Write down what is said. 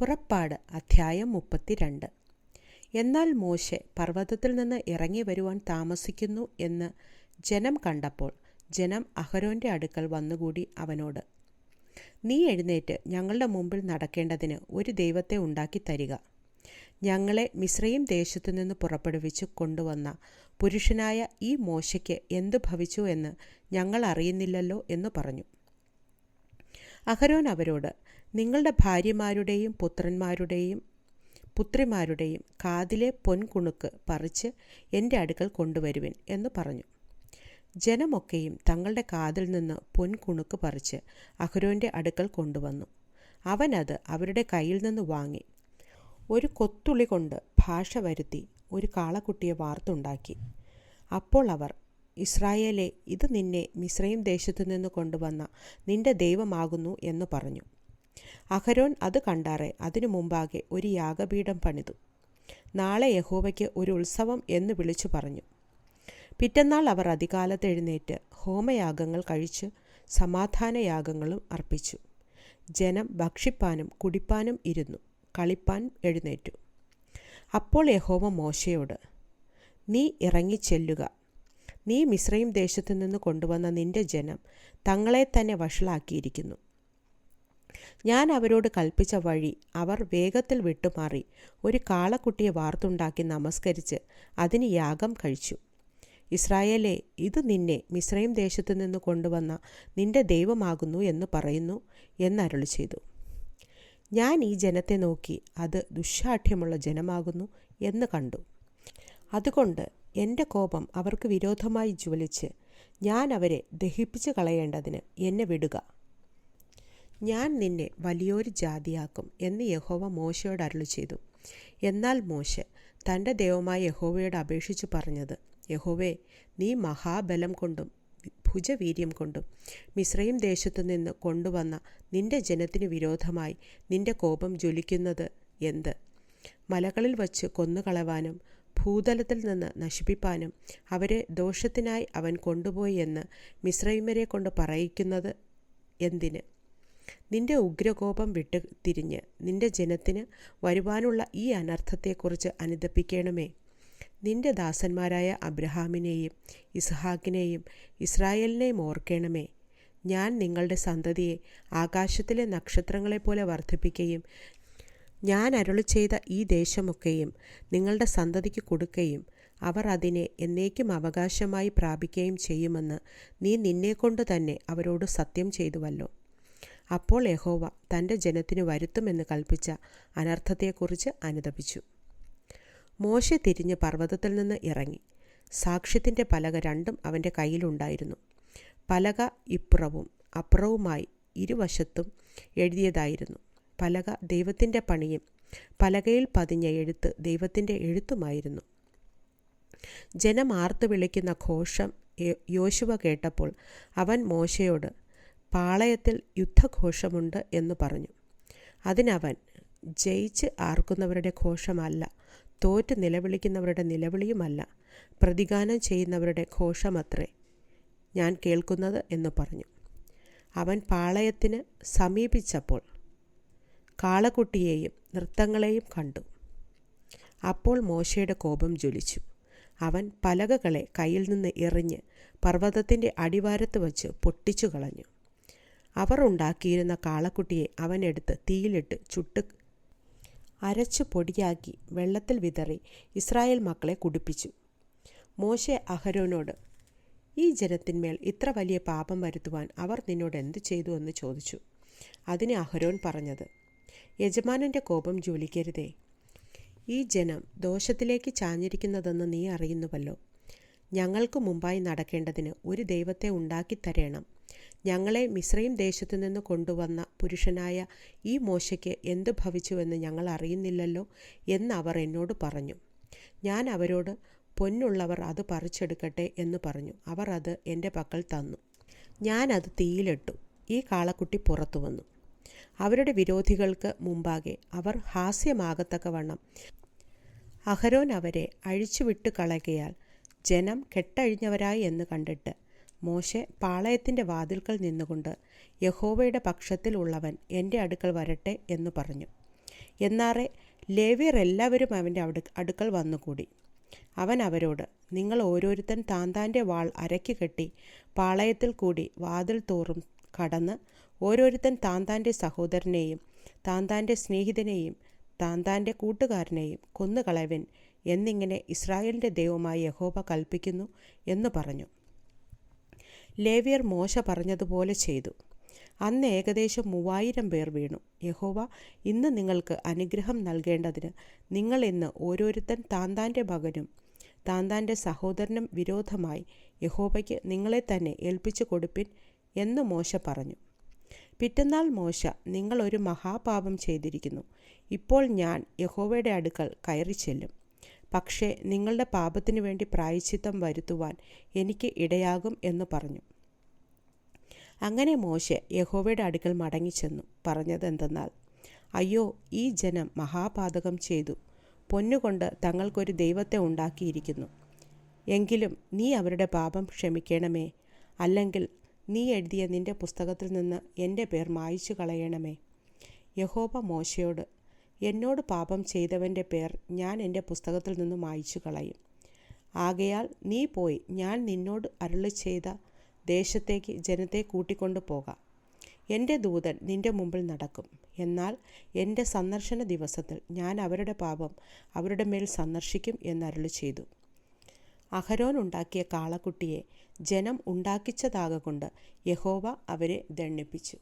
പുറപ്പാട് അധ്യായം മുപ്പത്തിരണ്ട്. എന്നാൽ മോശെ പർവതത്തിൽ നിന്ന് ഇറങ്ങി വരുവാൻ താമസിക്കുന്നു എന്ന് ജനം കണ്ടപ്പോൾ ജനം അഹരോന്റെ അടുക്കൽ വന്നുകൂടി അവനോട് നീ എഴുന്നേറ്റ് ഞങ്ങളുടെ മുമ്പിൽ നടക്കേണ്ടതിന് ഒരു ദൈവത്തെ ഉണ്ടാക്കി തരിക. ഞങ്ങളെ മിശ്രയും ദേശത്തു നിന്ന് പുറപ്പെടുവിച്ച് കൊണ്ടുവന്ന പുരുഷനായ ഈ മോശയ്ക്ക് എന്തു ഭവിച്ചു എന്ന് ഞങ്ങൾ അറിയുന്നില്ലല്ലോ എന്ന് പറഞ്ഞു. അഹരോൻ അവരോട് നിങ്ങളുടെ ഭാര്യമാരുടെയും പുത്രന്മാരുടെയും പുത്രിമാരുടെയും കാതിലെ പൊൻകുണുക്ക് പറിച്ച് എന്റെ അടുക്കൽ കൊണ്ടുവരുവിൻ എന്ന് പറഞ്ഞു. ജനമൊക്കെയും തങ്ങളുടെ കാതിൽ നിന്ന് പൊൻകുണുക്ക് പറിച്ച് അഹരോന്റെ അടുക്കൽ കൊണ്ടുവന്നു. അവനത് അവരുടെ കയ്യിൽ നിന്ന് വാങ്ങി. ഒരു കൊത്തുളി കൊണ്ട് ഭാഷ വരുത്തി ഒരു കാളക്കുട്ടിയെ വാർത്തുണ്ടാക്കി. അപ്പോൾ അവർ ഇസ്രായേലെ ഇത് നിന്നെ മിശ്രയും ദേശത്തു നിന്ന് കൊണ്ടുവന്ന നിന്റെ ദൈവമാകുന്നു എന്ന് പറഞ്ഞു. അഹരോൻ അത് കണ്ടാറെ അതിനു മുമ്പാകെ ഒരു യാഗപീഠം പണിതു. നാളെ യഹോവയ്ക്ക് ഒരു ഉത്സവം എന്ന് വിളിച്ചു പറഞ്ഞു. പിറ്റന്നാൾ അവർ അധികാലത്ത് എഴുന്നേറ്റ് ഹോമയാഗങ്ങൾ കഴിച്ച് സമാധാനയാഗങ്ങളും അർപ്പിച്ചു. ജനം ഭക്ഷിപ്പാനും കുടിപ്പാനും ഇരുന്നു. കളിപ്പാൻ എഴുന്നേറ്റു. അപ്പോൾ യഹോവ മോശയോട് നീ ഇറങ്ങിച്ചെല്ലുക. നീ മിശ്രയും ദേശത്തു നിന്ന് കൊണ്ടുവന്ന നിന്റെ ജനം തങ്ങളെ തന്നെ വഷളാക്കിയിരിക്കുന്നു. ഞാൻ അവരോട് കൽപ്പിച്ച വഴി അവർ വേഗത്തിൽ വിട്ടുമാറി ഒരു കാളക്കുട്ടിയെ വാർത്തുണ്ടാക്കി നമസ്കരിച്ച് അതിന് യാഗം കഴിച്ചു. ഇസ്രായേലെ ഇത് നിന്നെ മിശ്രയും ദേശത്തു നിന്ന് കൊണ്ടുവന്ന നിന്റെ ദൈവമാകുന്നു എന്ന് പറയുന്നു എന്നരുളി ചെയ്തു. ഞാൻ ഈ ജനത്തെ നോക്കി അത് ദുശാഠ്യമുള്ള ജനമാകുന്നു എന്ന് കണ്ടു. അതുകൊണ്ട് എന്റെ കോപം അവർക്ക് വിരോധമായി ജ്വലിച്ച് ഞാൻ അവരെ ദഹിപ്പിച്ച് കളയേണ്ടതിന് എന്നെ വിടുക. ഞാൻ നിന്നെ വലിയൊരു ജാതിയാക്കും എന്ന് യഹോവ മോശയോട് അരുളി ചെയ്തു. എന്നാൽ മോശ തന്റെ ദൈവമായ യഹോവയോട് അപേക്ഷിച്ചു പറഞ്ഞത് യഹോവേ നീ മഹാബലം കൊണ്ടും ഭുജവീര്യം കൊണ്ടും മിശ്രയും ദേശത്തു നിന്ന് കൊണ്ടുവന്ന നിന്റെ ജനത്തിനു വിരോധമായി നിന്റെ കോപം ജ്വലിക്കുന്നത് എന്ത്? മലകളിൽ വച്ച് കൊന്നുകളവാനും ഭൂതലത്തിൽ നിന്ന് നശിപ്പിപ്പാനും അവരെ ദോഷത്തിനായി അവൻ കൊണ്ടുപോയി എന്ന് മിശ്രൈമരെ കൊണ്ട് പറയിക്കുന്നത് എന്തിന്? നിന്റെ ഉഗ്രകോപം വിട്ട് തിരിഞ്ഞ് നിന്റെ ജനത്തിന് വരുവാനുള്ള ഈ അനർത്ഥത്തെക്കുറിച്ച് അനുദപ്പിക്കണമേ നിന്റെ ദാസന്മാരായ അബ്രഹാമിനെയും ഇസ്ഹാക്കിനെയും ഇസ്രായേലിനെയും ഓർക്കണമേ. ഞാൻ നിങ്ങളുടെ സന്തതിയെ ആകാശത്തിലെ നക്ഷത്രങ്ങളെപ്പോലെ വർദ്ധിപ്പിക്കുകയും ഞാൻ അരുളി ചെയ്ത ഈ ദേശമൊക്കെയും നിങ്ങളുടെ സന്തതിക്ക് കൊടുക്കുകയും അവർ അതിനെ എന്നേക്കും അവകാശമായി പ്രാപിക്കുകയും ചെയ്യുമെന്ന് നീ നിന്നെക്കൊണ്ട് തന്നെ അവരോട് സത്യം ചെയ്തുവല്ലോ. അപ്പോൾ യഹോവ തന്റെ ജനത്തിന് വരുത്തുമെന്ന് കൽപ്പിച്ച അനർത്ഥത്തെക്കുറിച്ച് അനുദപിച്ചു മോശ തിരിഞ്ഞ് പർവതത്തിൽ നിന്ന് ഇറങ്ങി. സാക്ഷ്യത്തിന്റെ പലക രണ്ടും അവന്റെ കയ്യിലുണ്ടായിരുന്നു. പലക ഇപ്പുറവും അപ്പുറവുമായി ഇരുവശത്തും എഴുതിയതായിരുന്നു. പലക ദൈവത്തിന്റെ പണിയും പലകയിൽ പതിഞ്ഞ എഴുത്ത് ദൈവത്തിന്റെ എഴുത്തുമായിരുന്നു. ജനം ആർത്തു വിളിക്കുന്ന ഘോഷം യോശുവ കേട്ടപ്പോൾ അവൻ മോശയോട് പാളയത്തിൽ യുദ്ധഘോഷമുണ്ട് എന്ന് പറഞ്ഞു. അതിനവൻ ജയിച്ച് ആർക്കുന്നവരുടെ ഘോഷമല്ല തോറ്റ് നിലവിളിക്കുന്നവരുടെ നിലവിളിയുമല്ല പ്രതിഗാനം ചെയ്യുന്നവരുടെ ഘോഷമത്രേ ഞാൻ കേൾക്കുന്നത് എന്ന് പറഞ്ഞു. അവൻ പാളയത്തിന് സമീപിച്ചപ്പോൾ കാളക്കുട്ടിയെയും നൃത്തങ്ങളെയും കണ്ടു. അപ്പോൾ മോശയുടെ കോപം ജ്വലിച്ചു. അവൻ പലകകളെ കയ്യിൽ നിന്ന് എറിഞ്ഞ് പർവതത്തിന്റെ അടിവാരത്ത് വച്ച് പൊട്ടിച്ചു കളഞ്ഞു. അവർ ഉണ്ടാക്കിയിരുന്ന കാളക്കുട്ടിയെ അവനെടുത്ത് തീയിലിട്ട് ചുട്ട് അരച്ച് പൊടിയാക്കി വെള്ളത്തിൽ വിതറി ഇസ്രായേൽ മക്കളെ കുടിപ്പിച്ചു. മോശെ അഹരോനോട് ഈ ജനത്തിന്മേൽ ഇത്ര വലിയ പാപം വരുത്തുവാൻ അവർ നിന്നോട് എന്ത് ചെയ്തു? എന്ന് ചോദിച്ചു. അതിന് അഹരോൻ പറഞ്ഞത് യജമാനന്റെ കോപം ജ്വലിക്കരുതേ. ഈ ജനം ദോഷത്തിലേക്ക് ചാഞ്ഞിരിക്കുന്നതെന്ന് നീ അറിയുന്നുവല്ലോ. ഞങ്ങൾക്ക് മുമ്പായി നടക്കേണ്ടതിന് ഒരു ദൈവത്തെ ഉണ്ടാക്കിത്തരേണം. ഞങ്ങളെ മിശ്രയും ദേശത്തു നിന്ന് കൊണ്ടുവന്ന പുരുഷനായ ഈ മോശയ്ക്ക് എന്ത് ഭവിച്ചുവെന്ന് ഞങ്ങൾ അറിയുന്നില്ലല്ലോ എന്ന് അവർ എന്നോട് പറഞ്ഞു. ഞാൻ അവരോട് പൊന്നുള്ളവർ അത് പറിച്ചെടുക്കട്ടെ എന്ന് പറഞ്ഞു. അവർ അത് എന്റെ പക്കൽ തന്നു. ഞാനത് തീയിലിട്ടു. ഈ കാളക്കുട്ടി പുറത്തു വന്നു. അവരുടെ വിരോധികൾക്ക് മുമ്പാകെ അവർ ഹാസ്യമാകത്തക്കവണ്ണം. അഹരോൻ അവരെ അഴിച്ചുവിട്ട് കളകയാൽ ജനം കെട്ടഴിഞ്ഞവരായി എന്ന് കണ്ടിട്ട് മോശെ പാളയത്തിന്റെ വാതിൽക്കൽ നിന്നുകൊണ്ട് യഹോവയുടെ പക്ഷത്തിൽ ഉള്ളവൻ എന്റെ അടുക്കൽ വരട്ടെ എന്ന് പറഞ്ഞു. എന്നാറെ ലേവിയർ എല്ലാവരും അവന്റെ അടു അടുക്കൽ വന്നുകൂടി. അവൻ അവരോട് നിങ്ങൾ ഓരോരുത്തൻ താന്താന്റെ വാൾ അരയ്ക്ക് കെട്ടി പാളയത്തിൽ കൂടി വാതിൽ തോറും കടന്ന് ഓരോരുത്തൻ താൻ താന്റെ സഹോദരനെയും താൻ താന്റെ സ്നേഹിതനെയും താൻ താന്റെ കൂട്ടുകാരനെയും കൊന്നുകളവൻ എന്നിങ്ങനെ ഇസ്രായേലിന്റെ ദൈവമായ യഹോബ കൽപ്പിക്കുന്നു എന്ന് പറഞ്ഞു. ലേവിയർ മോശ പറഞ്ഞതുപോലെ ചെയ്തു. അന്ന് ഏകദേശം മൂവായിരം പേർ വീണു. യഹോവ ഇന്ന് നിങ്ങൾക്ക് അനുഗ്രഹം നൽകേണ്ടതിന് നിങ്ങൾ ഇന്ന് ഓരോരുത്തൻ താൻ താന്റെ മകനും താൻ താന്റെ സഹോദരനും വിരോധമായി യഹോബയ്ക്ക് നിങ്ങളെ തന്നെ ഏൽപ്പിച്ചു കൊടുപ്പിൻ എന്ന് മോശ പറഞ്ഞു. പിറ്റന്നാൾ മോശ നിങ്ങൾ ഒരു മഹാപാപം ചെയ്തിരിക്കുന്നു. ഇപ്പോൾ ഞാൻ യഹോവയുടെ അടുക്കൽ കയറി ചെല്ലും. പക്ഷേ നിങ്ങളുടെ പാപത്തിനു വേണ്ടി പ്രായച്ചിത്തം വരുത്തുവാൻ എനിക്ക് ഇടയാകും എന്ന് പറഞ്ഞു. അങ്ങനെ മോശ യഹോവയുടെ അടുക്കൽ മടങ്ങിച്ചെന്നു. പറഞ്ഞത് എന്തെന്നാൽ അയ്യോ ഈ ജനം മഹാപാതകം ചെയ്തു. പൊന്നുകൊണ്ട് തങ്ങൾക്കൊരു ദൈവത്തെ ഉണ്ടാക്കിയിരിക്കുന്നു. എങ്കിലും നീ അവരുടെ പാപം ക്ഷമിക്കണമേ? അല്ലെങ്കിൽ നീ എഴുതിയ നിന്റെ പുസ്തകത്തിൽ നിന്ന് എന്റെ പേർ മായ്ച്ചു കളയണമേ. യഹോബ മോശയോട് എന്നോട് പാപം ചെയ്തവന്റെ പേർ ഞാൻ എന്റെ പുസ്തകത്തിൽ നിന്ന് മായ്ച്ചു കളയും. ആകയാൽ നീ പോയി ഞാൻ നിന്നോട് അരുളി ചെയ്ത ദേശത്തേക്ക് ജനത്തെ കൂട്ടിക്കൊണ്ടു പോകാം. എന്റെ ദൂതൻ നിന്റെ മുമ്പിൽ നടക്കും. എന്നാൽ എന്റെ സന്ദർശന ദിവസത്തിൽ ഞാൻ അവരുടെ പാപം അവരുടെ മേൽ സന്ദർശിക്കും എന്നരുളി ചെയ്തു അഹരോൻ ഉണ്ടാക്കിയ കാളക്കുട്ടിയെ ജനം ഉണ്ടാക്കിച്ചതാകൊണ്ട് യഹോവ അവരെ ദണ്ണിപ്പിച്ചു